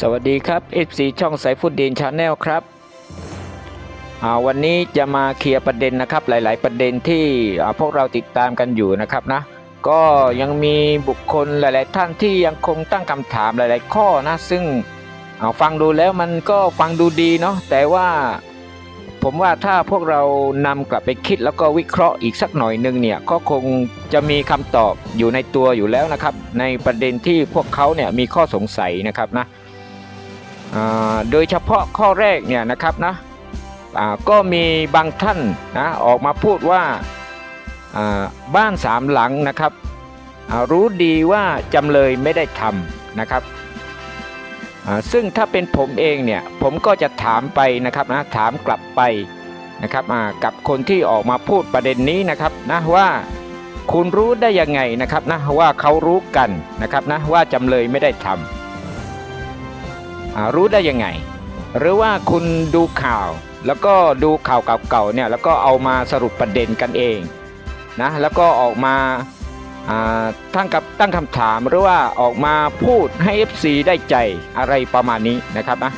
สวัสดีครับ FC ช่องสายฟุตดีนชาแนลครับวันนี้จะมาเคลียร์ประเด็นนะครับหลาย ๆ ประเด็นที่พวกเราติดตามกันอยู่นะครับนะก็ยังมีบุคคลหลาย ๆ ท่านที่ยังคงตั้งคำถามหลาย ๆ ข้อนะซึ่งฟังดูแล้วมันก็ฟังดูดีเนาะแต่ว่าผมว่าถ้าพวกเรานำกลับไปคิดแล้วก็วิเคราะห์อีกสักหน่อยนึงเนี่ยก็คงจะมีคำตอบอยู่ในตัวอยู่แล้วนะครับ ในประเด็นที่พวกเขาเนี่ยมีข้อสงสัยนะครับนะ โดยเฉพาะข้อแรกเนี่ยนะครับนะก็มีบางท่านนะออกมาพูดว่าบ้านสามหลังนะครับรู้ดีว่าจำเลยไม่ได้ทำนะครับซึ่งถ้าเป็นผมเองเนี่ยผมก็จะถามไปนะครับนะถามกลับไปนะครับกับคนที่ออกมาพูดประเด็นนี้นะครับนะว่าคุณรู้ได้ยังไงนะครับนะว่าเขารู้กันนะครับนะว่าจำเลยไม่ได้ทำ รู้ได้ยังไง หรือว่าคุณดูข่าว แล้วก็ดูข่าวเก่าๆเนี่ยแล้วก็เอามาสรุปประเด็นกันเองนะแล้วก็ออกมาตั้งกับตั้งคำถามหรือว่าออกมาพูดให้ FC ได้ใจอะไรประมาณนี้นะครับนะ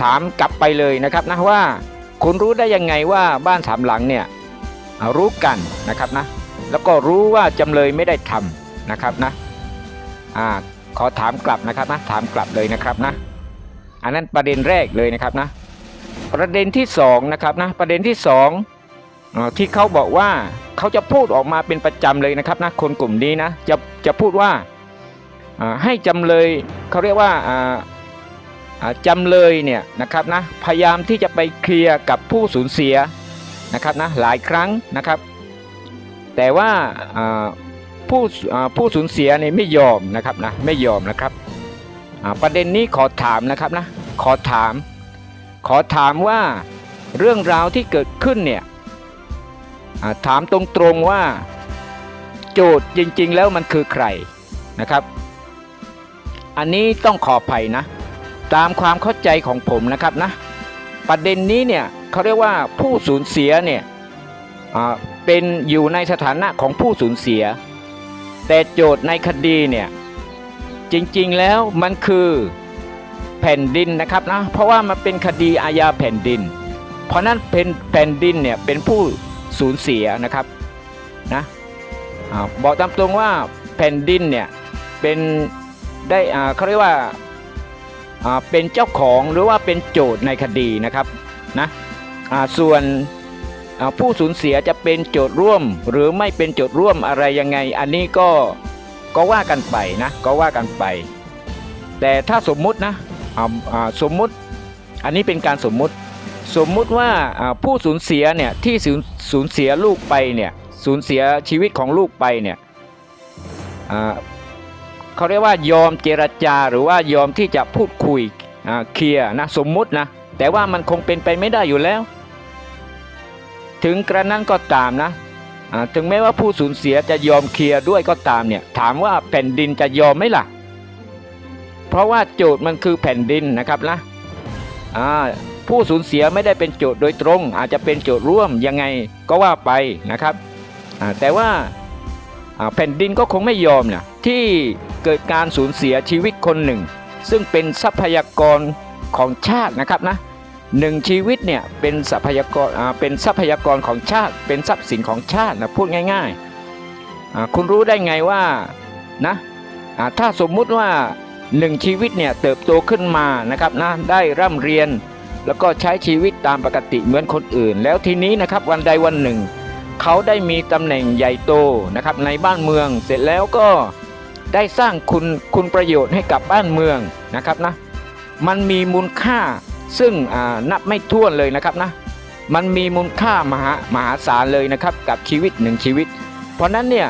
ถามกลับไปเลยนะครับนะว่าคุณรู้ได้ยังไงว่าบ้านสามหลังเนี่ยอ่ารู้กันนะครับนะแล้วก็รู้ว่าจำเลยไม่ได้ทำนะครับนะอ่า ขอถามกลับนะครับนะถามกลับเลยนะครับนะ อันนั้นประเด็นแรกเลยนะครับนะ ประเด็นที่สองนะครับนะประเด็นที่สองที่เขาบอกว่าเขาจะพูดออกมาเป็นประจำเลยนะครับนะคนกลุ่มนี้นะจะจะพูดว่าให้จำเลยเขาเรียกว่าอ่าอ่าจำเลยเนี่ยนะครับนะพยายามที่จะไปเคลียร์กับผู้สูญเสียนะครับนะหลายครั้งนะครับ แต่ว่า ผู้ผู้สูญเสียเนี่ยไม่ยอมนะครับนะไม่ยอมนะครับประเด็นนี้ขอถามนะครับนะขอถาม ขอถามว่าเรื่องราวที่เกิดขึ้นเนี่ยถามตรงๆว่าโจทย์จริง ๆ แล้วมันคือใครนะครับ อันนี้ต้องขออภัยนะ ตามความเข้าใจของผมนะครับนะประเด็นนี้เนี่ยเขาเรียกว่าผู้สูญเสียเนี่ยเป็นอยู่ในสถานะของผู้สูญเสีย แต่โจทย์ในคดีเนี่ยจริงๆแล้วมันคือแผ่นดินนะครับนะเพราะว่ามันเป็นคดีอาญาแผ่นดิน เพราะนั้นเป็นแผ่นดินเนี่ยเป็นผู้สูญเสียนะครับนะอบอกตามตรงว่าแผ่นดินเนี่ยเป็นได้อ่าเขาเรียกว่าอ่าเป็นเจ้าของหรือว่าเป็นโจทย์ในคดีนะครับนะอ่าส่วน ผู้สูญเสียจะเป็นโจทย์ร่วม หรือไม่เป็นโจทย์ร่วมอะไรยังไง อันนี้ก็ก็ว่ากันไปนะก็ว่ากันไป แต่ถ้าสมมุตินะสมมุติอันนี้เป็นการสมมุติ สมมุติว่าผู้สูญเสียเนี่ยที่สูญเสียลูกไปเนี่ยสูญเสียชีวิตของลูกไปเนี่ยเขาเรียกว่ายอมเจรจาหรือว่ายอมที่จะพูดคุยเคลียร์นะสมมุตินะแต่ว่ามันคงเป็นไปไม่ได้อยู่แล้ว ถึงกระนั้นก็ตามนะถึงแม้ว่าผู้สูญเสียจะยอมเคลียร์ด้วยก็ตามเนี่ยถามว่าแผ่นดินจะยอมไหมล่ะ เพราะว่าโจทย์มันคือแผ่นดินนะครับนะผู้สูญเสียไม่ได้เป็นโจทย์โดยตรง อาจจะเป็นโจทย์ร่วมยังไงก็ว่าไปนะครับแต่ว่าอ่าแผ่นดินก็คงไม่ยอมนะที่เกิดการสูญเสียชีวิตคนหนึ่ง ซึ่งเป็นทรัพยากรของชาตินะครับนะ หนึ่งชีวิตเนี่ยเป็นทรัพยากรเป็นทรัพยากรของชาติ เป็นทรัพย์สินของชาตินะพูดง่ายๆคุณรู้ได้ไงว่านะถ้าสมมุติว่าหนึ่งชีวิตเนี่ยเติบโตขึ้นมานะครับนะได้ร่ำเรียนแล้วก็ใช้ชีวิตตามปกติเหมือนคนอื่น แล้วทีนี้นะครับวันใดวันหนึ่ง เขาได้มีตำแหน่งใหญ่โตนะครับในบ้านเมืองเสร็จแล้วก็ได้สร้างคุณคุณประโยชน์ให้กับบ้านเมืองนะครับนะมันมีมูลค่า ซึ่งนับไม่ถ้วนเลยนะครับนะมันมีมูลค่ามหามหาศาลเลยนะครับกับชีวิตหนึ่งชีวิต เพราะนั้นเนี่ย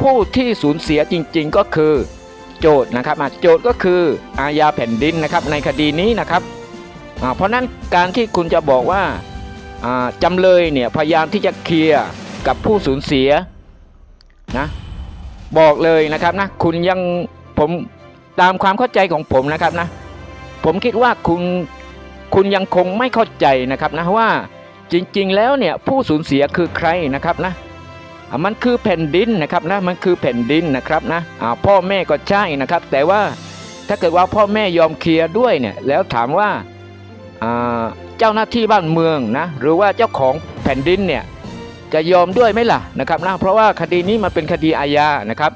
ผู้ที่สูญเสียจริงๆก็คือโจทย์นะครับโจทย์ก็คืออาญาแผ่นดินนะครับในคดีนี้นะครับเพราะนั้นการที่คุณจะบอกว่าจำเลยเนี่ยพยายามที่จะเคลียร์กับผู้สูญเสียนะบอกเลยนะครับนะคุณยังผมตามความเข้าใจของผมนะครับนะ ผมคิดว่าคุณคุณยังคงไม่เข้าใจนะครับนะว่าจริงๆแล้วเนี่ยผู้สูญเสียคือใครนะครับนะมันคือแผ่นดินนะครับนะมันคือแผ่นดินนะครับนะอ่าพ่อแม่ก็ใช่นะครับ แต่ว่าถ้าเกิดว่าพ่อแม่ยอมเคลียร์ด้วยเนี่ยแล้วถามว่าเจ้าหน้าที่บ้านเมืองนะหรือว่าเจ้าของแผ่นดินเนี่ยจะยอมด้วยไหมล่ะนะครับนะเพราะว่าคดีนี้มันเป็นคดีอาญานะครับ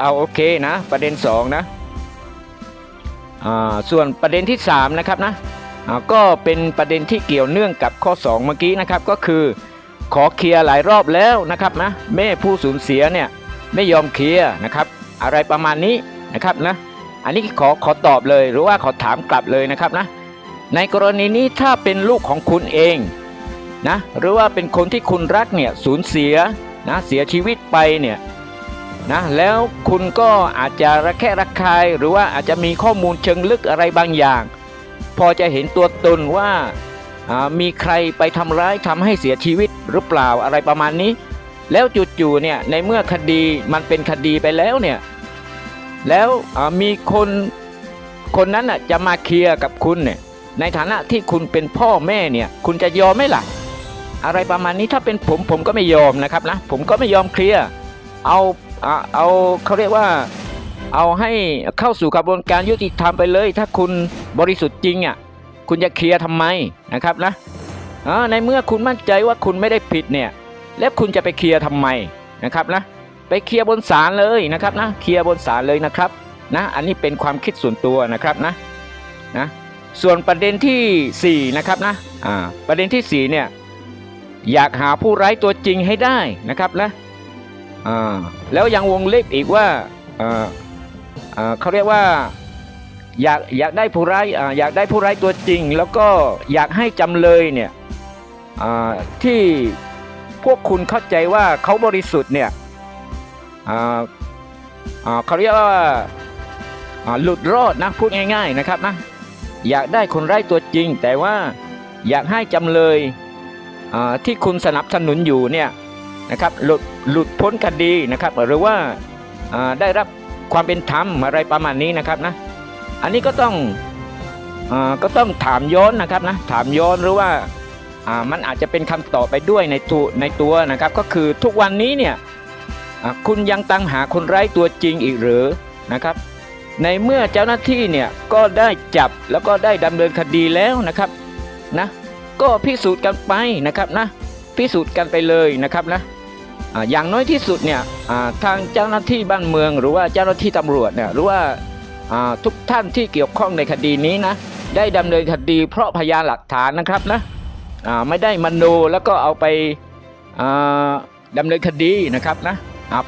เอาโอเคนะประเด็นสองนะ ส่วนประเด็นที่สามนะครับนะก็เป็นประเด็นที่เกี่ยวเนื่องกับข้อ 2 เมื่อกี้นะครับก็คือ ขอเคลียร์หลายรอบแล้วนะครับนะแม่ผู้สูญเสียเนี่ยไม่ยอมเคลียร์นะครับ อะไรประมาณนี้นะครับนะอันนี้ขอขอตอบเลยหรือว่าขอถามกลับเลยนะครับนะในกรณีนี้ถ้าเป็นลูกของคุณเองนะหรือว่าเป็นคนที่คุณรักเนี่ยสูญเสียนะเสียชีวิตไปเนี่ย นะแล้วคุณก็อาจจะระแคะระคาย หรือว่าอาจจะมีข้อมูลเชิงลึกอะไรบางอย่าง พอจะเห็นตัวตนว่ามีใครไปทำร้ายทำให้เสียชีวิตหรือเปล่าอะไรประมาณนี้ แล้วจู่ๆเนี่ยในเมื่อคดีมันเป็นคดีไปแล้วเนี่ยแล้วมีคนคนนั้นะจะมาเคลียร์กับคุณเนี่ยในฐานะที่คุณเป็นพ่อแม่เนี่ยคุณจะยอมไหมล่ะ อะไรประมาณนี้ถ้าเป็นผมผมก็ไม่ยอมนะครับนะผมก็ไม่ยอมเคลียร์เอา เอาเขาเรียกว่าเอาให้เข้าสู่กระบวนการยุติธรรมไปเลย ถ้าคุณบริสุทธิ์จริงอะคุณจะเคลียร์ทำไมนะครับนะในเมื่อคุณมั่นใจว่าคุณไม่ได้ผิดเนี่ย แล้วคุณจะไปเคลียร์ทำไมนะครับนะไปเคลียร์บนศาลเลยนะครับนะเคลียร์บนศาลเลยนะครับนะอันนี้เป็นความคิดส่วนตัวนะครับนะนะส่วนประเด็นทีสี่4นะครับนะอ่าประเด็นทีสี่4เนี่ยอยากหาผู้ร้ายตัวจริงให้ได้นะครับนะ แล้วยังวงเล็บอีกว่าเขาเรียกว่าอยากอยากได้ผู้ร้ายอยากได้ผู้ร้ายตัวจริง แล้วก็อยากให้จำเลยเนี่ยที่พวกคุณเข้าใจว่าเขาบริสุทธิ์เนี่ยเขาเรียกว่าหลุดรอดนะพูดง่าย ๆนะครับนะอยากได้คนร้ายตัวจริง แต่ว่าอยากให้จำเลยที่คุณสนับสนุนอยู่เนี่ย นะครับหลุดหลุดพ้นคดีนะครับหรือว่าได้รับความเป็นธรรมอะไรประมาณนี้นะครับนะอันนี้ก็ต้องอก็ต้องถามย้อนนะครับนะถามย้อนหรือว่ามันอาจจะเป็นคำตอบไปด้วยในตัวในตัวนะครับ ก็คือทุกวันนี้เนี่ยคุณยังตามหาคนร้ายตัวจริงอีกหรือนะครับ ในเมื่อเจ้าหน้าที่เนี่ยก็ได้จับแล้วก็ได้ดำเนินคดีแล้วนะครับนะก็พิสูจน์กันไปนะครับนะพิสูจน์กันไปเลยนะครับนะ อย่างน้อยที่สุดเนี่ยทางเจ้าหน้าที่บ้านเมือง หรือว่าเจ้าหน้าที่ตำรวจเนี่ยหรือว่าทุกท่านที่เกี่ยวข้องในคดีนี้นะได้ดำเนินคดีเพราะพยานหลักฐานนะครับนะไม่ได้มโนแล้วก็เอาไปอ่าดำเนินคดีนะครับนะ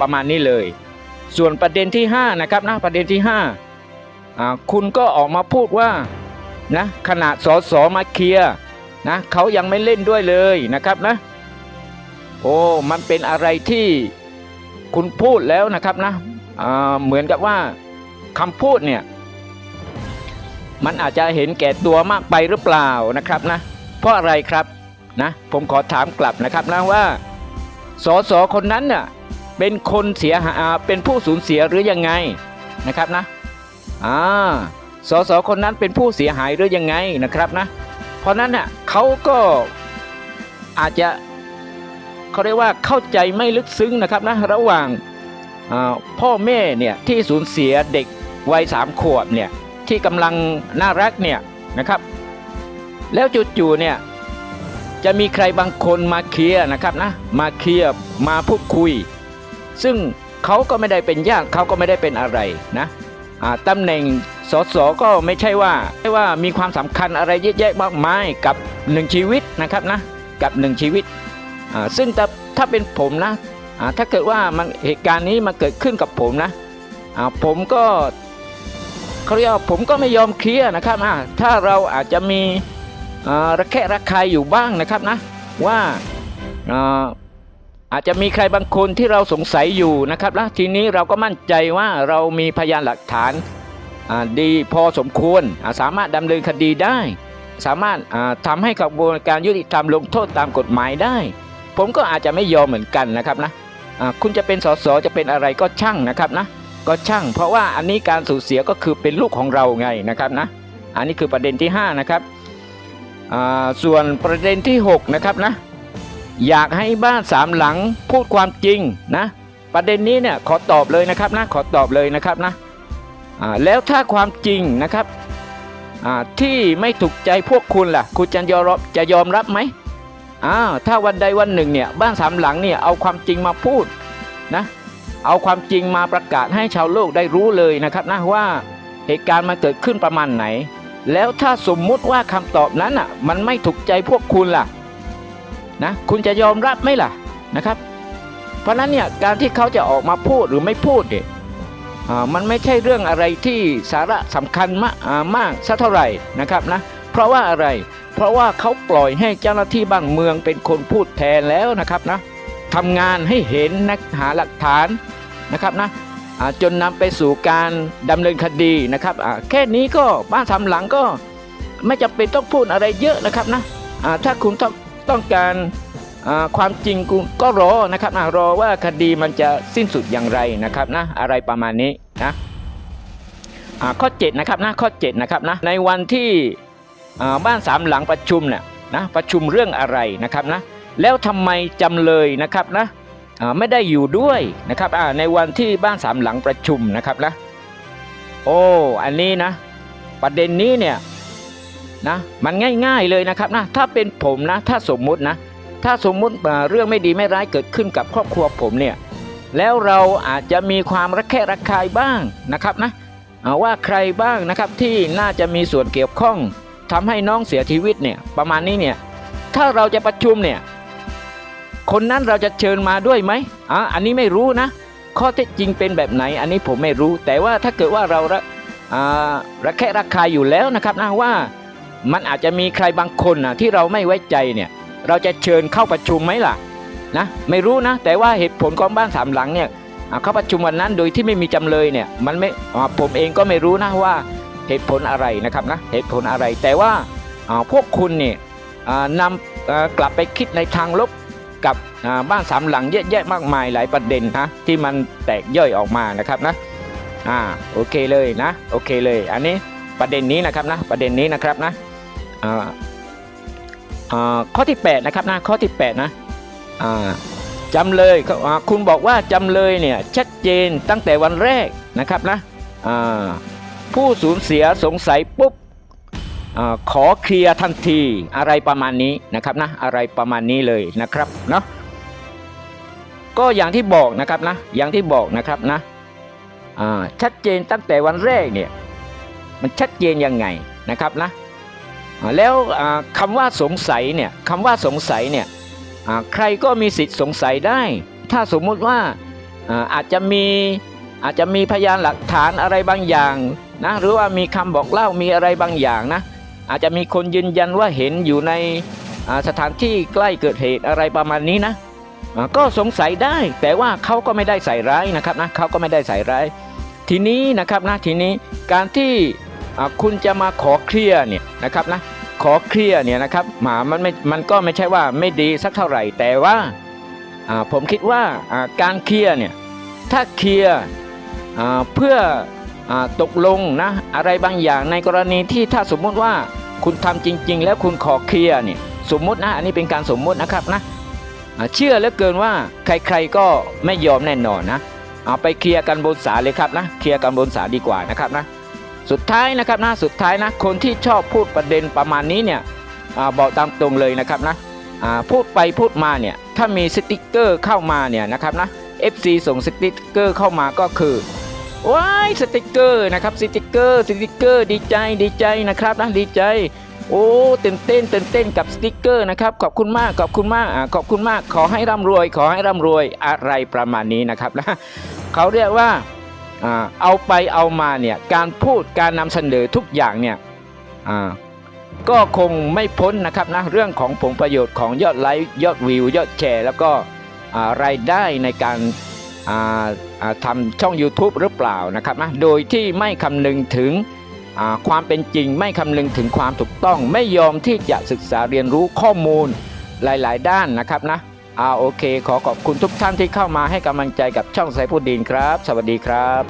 ประมาณนี้เลย ส่วนประเด็นที่5นะครับนะประเด็นที่5อ่าคุณก็ออกมาพูดว่านะขนาดสสมาเคลียนะเขายังไม่เล่นด้วยเลยนะครับนะ โอ้มันเป็นอะไรที่คุณพูดแล้วนะครับนะเหมือนกับว่าคำพูดเนี่ยมันอาจจะเห็นแก่ตัวมากไปหรือเปล่านะครับนะเพราะอะไรครับนะผมขอถามกลับนะครับนะว่าสสคนนั้นน่ะเป็นคนเสียหาเป็นผู้สูญเสียหรือยังไงนะครับนะอ่าสสคนนั้นเป็นผู้เสียหายหรือยังไงนะครับนะเพราะนั้นน่ะเขาก็อาจจะ เขาเรียกว่าเข้าใจไม่ลึกซึ้งนะครับนะระหว่างพ่อแม่เนี่ยที่สูญเสียเด็กวัยสามขวบเนี่ยที่กำลังน่ารักเนี่ยนะครับ แล้วจู่ๆเนี่ยจะมีใครบางคนมาเคลียร์นะครับนะมาเคลียร์มาพูดคุย ซึ่งเขาก็ไม่ได้เป็นญาติเขาก็ไม่ได้เป็นอะไรนะตำแหน่งสสก็ไม่ใช่ว่าไม่ว่ามีความสำคัญอะไรเยอะแยะมากมายกับหนึ่งชีวิตนะครับนะกับหนึ่งชีวิต ซึ่งถ้าถ้าเป็นผมนะถ้าเกิดว่ามันเหตุการณ์นี้มาเกิดขึ้นกับผมนะผมก็เขาเรียกว่าผมก็ไม่ยอมเคลียร์นะครับถ้าเราอาจจะมีระแคะระคายอยู่บ้างนะครับนะว่าอาอาจจะมีใครบางคนที่เราสงสัยอยู่นะครับนะทีนี้เราก็มั่นใจว่าเรามีพยานหลักฐานาดีพอสมควราสามารถดำเนินคดีได้ สามารถาทำให้กระบวนการยุติธรรมลงโทษตามกฎหมายได้ ผมก็อาจจะไม่ยอมเหมือนกันนะครับนะคุณจะเป็นสสจะเป็นอะไรก็ช่างนะครับนะก็ช่าง เพราะว่าอันนี้การสูญเสียก็คือเป็นลูกของเราไงนะครับนะอันนี้คือประเด็นที่ 5 นะครับส่วนประเด็นที่ 6 นะครับนะอยากให้บ้านสามหลังพูดความจริงนะประเด็นนี้เนี่ยขอตอบเลยนะครับนะขอตอบเลยนะครับนะแล้วถ้าความจริงนะครับที่ไม่ถูกใจพวกคุณล่ะ คุณจะยอมรับจะยอมรับไหม อ้าวถ้าวันใดวันหนึ่งเนี่ยบ้านสามหลังเนี่ยเอาความจริงมาพูดนะเอาความจริงมาประกาศให้ชาวโลกได้รู้เลยนะครับนะว่าเหตุการณ์มันเกิดขึ้นประมาณไหน แล้วถ้าสมมุติว่าคำตอบนั้นอะมันไม่ถูกใจพวกคุณล่ะนะคุณจะยอมรับไหมล่ะนะครับ เพราะนั้นเนี่ยการที่เขาจะออกมาพูดหรือไม่พูดเนี่ยอ่ามันไม่ใช่เรื่องอะไรที่สาระสำคัญมากอ่ามากสักเท่าไหร่นะครับนะเพราะว่าอะไร เพราะว่าเขาปล่อยให้เจ้าหน้าที่บ้านเมืองเป็นคนพูดแทนแล้วนะครับนะทำงานให้เห็นนะหาหลักฐานนะครับนะจนนำไปสู่การดำเนินคดีนะครับแค่นี้ก็บ้านสามหลังก็ไม่จำเป็นต้องพูดอะไรเยอะนะครับนะถ้าคุณต้องต้องการความจริงกูก็รอนะครับรอว่าคดีมันจะสิ้นสุดอย่างไรนะครับนะอะไรประมาณนี้นะข้อ7นะครับนะข้อ7นะครับนะในวันที่ บ้านสามหลังประชุมเนี่ยนะประชุมเรื่องอะไรนะครับนะแล้วทำไมจำเลยนะครับนะไม่ได้อยู่ด้วยนะครับในวันที่บ้านสามหลังประชุมนะครับนะโอ้อันนี้นะประเด็นนี้เนี่ยนะมันง่ายๆเลยนะครับนะถ้าเป็นผมนะถ้าสมมุตินะถ้าสมมุติเรื่องไม่ดีไม่ร้ายเกิดขึ้นกับครอบครัวผมเนี่ยแล้วเราอาจจะมีความระแคะระคายบ้างนะครับนะว่าใครบ้างนะครับที่น่าจะมีส่วนเกี่ยวข้อง ทำให้น้องเสียชีวิตเนี่ยประมาณนี้เนี่ยถ้าเราจะประชุมเนี่ยคนนั้นเราจะเชิญมาด้วยไหมอ่าอันนี้ไม่รู้นะ ข้อเท็จจริงเป็นแบบไหน อันนี้ผมไม่รู้ แต่ว่าถ้าเกิดว่าเราระอ่าระแคะระคายอยู่แล้วนะครับนะว่ามันอาจจะมีใครบางคนนะที่เราไม่ไว้ใจเนี่ยเราจะเชิญเข้าประชุมไหมล่ะนะไม่รู้นะ แต่ว่าเหตุผลของบ้านสามหลังเนี่ยเข้าประชุมวันนั้นโดยที่ไม่มีจำเลยเนี่ยมันไม่ผมเองก็ไม่รู้นะว่า เหตุผลอะไรนะครับนะเหตุผลอะไรแต่ว่าพวกคุณเนี่ยนำกลับไปคิดในทางลบกับบ้านสามหลังเยอะแยะมากมายหลายประเด็นนะที่มันแตกย่อยออกมานะครับนะอ่าโอเคเลยนะโอเคเลยอันนี้ประเด็นนี้นะครับนะประเด็นนี้นะครับนะอ่าข้อที่8นะครับนะข้อที่8นะจำเลยคุณบอกว่าจำเลยเนี่ยชัดเจนตั้งแต่วันแรกนะครับนะอ่า ผู้สูญเสียสงสัยปุ๊บอขอเคลียร์ทันทีอะไรประมาณนี้นะครับนะอะไรประมาณนี้เลยนะครับเนาะก็อย่างที่บอกนะครับนะอย่างที่บอกนะครับนะชัดเจนตั้งแต่วันแรกเนี่ยมันชัดเจนยังไงนะครับนะแล้วอ่าคำว่าสงสัยเนี่ยคำว่าสงสัยเนี่ยใครก็มีสิทธิ์สงสัยได้ ถ้าสมมุติว่าอาจจะมีอาจจะมีพยานหลักฐานอะไรบางอย่าง นะหรือว่ามีคำบอกเล่ามีอะไรบางอย่างนะอาจจะมีคนยืนยันว่าเห็นอยู่ในสถานที่ใกล้เกิดเหตุอะไรประมาณนี้นะก็สงสัยได้แต่ว่าเขาก็ไม่ได้ใส่ร้ายนะครับนะเขาก็ไม่ได้ใส่ร้าย ทีนี้นะครับนะทีนี้การที่คุณจะมาขอเคลียร์เนี่ยนะครับนะขอเคลียร์เนี่ยนะครับหมามันไม่มันก็ไม่ใช่ว่าไม่ดีสักเท่าไหร่ แต่ว่าผมคิดว่าการเคลียร์เนี่ยถ้าเคลียร์เพื่อ ตกลงนะอะไรบางอย่างในกรณีที่ถ้าสมมุติว่าคุณทำจริง ๆ แล้วคุณขอเคลียร์เนี่ยสมมุตินะอันนี้เป็นการสมมุตินะครับนะเชื่อเหลือเกินว่าใครๆก็ไม่ยอมแน่นอนนะเอาไปเคลียร์กันบนศาลเลยครับนะเคลียร์กันบนศาลดีกว่านะครับนะสุดท้ายนะครับนะสุดท้ายนะคนที่ชอบพูดประเด็นประมาณนี้เนี่ยอบอกตามตรงเลยนะครับนะพูดไปพูดมาเนี่ยถ้ามีสติกเกอร์เข้ามาเนี่ยนะครับนะ FC ส่งสติกเกอร์เข้ามาก็คือ ว้ายสติกเกอร์นะครับสติกเกอร์สติกเกอร์ดีใจดีใจนะครับนะดีใจโอ้ตื่นเต้นตื่นเต้นกับสติกเกอร์นะครับขอบคุณมากขอบคุณมากอ่าขอบคุณมาก ขอให้ร่ำรวย ขอให้ร่ำรวยอะไรประมาณนี้นะครับนะเขาเรียกว่าอ่าเอาไปเอามาเนี่ยการพูดการนำเสนอทุกอย่างเนี่ยอ่าก็คงไม่พ้นนะครับนะเรื่องของผลประโยชน์ของยอดไลค์ยอดวิวยอดแชร์ แล้วก็อ่ารายได้ในการ ทำช่อง YouTube หรือเปล่านะครับนะโดยที่ไม่คำนึงถึงความเป็นจริง ไม่คำนึงถึงความถูกต้อง ไม่ยอมที่จะศึกษาเรียนรู้ข้อมูลหลาย ๆ ด้านนะครับนะอ่าโอเค ขอขอบคุณทุกท่านที่เข้ามาให้กำลังใจกับช่องสายพูดดินครับ สวัสดีครับ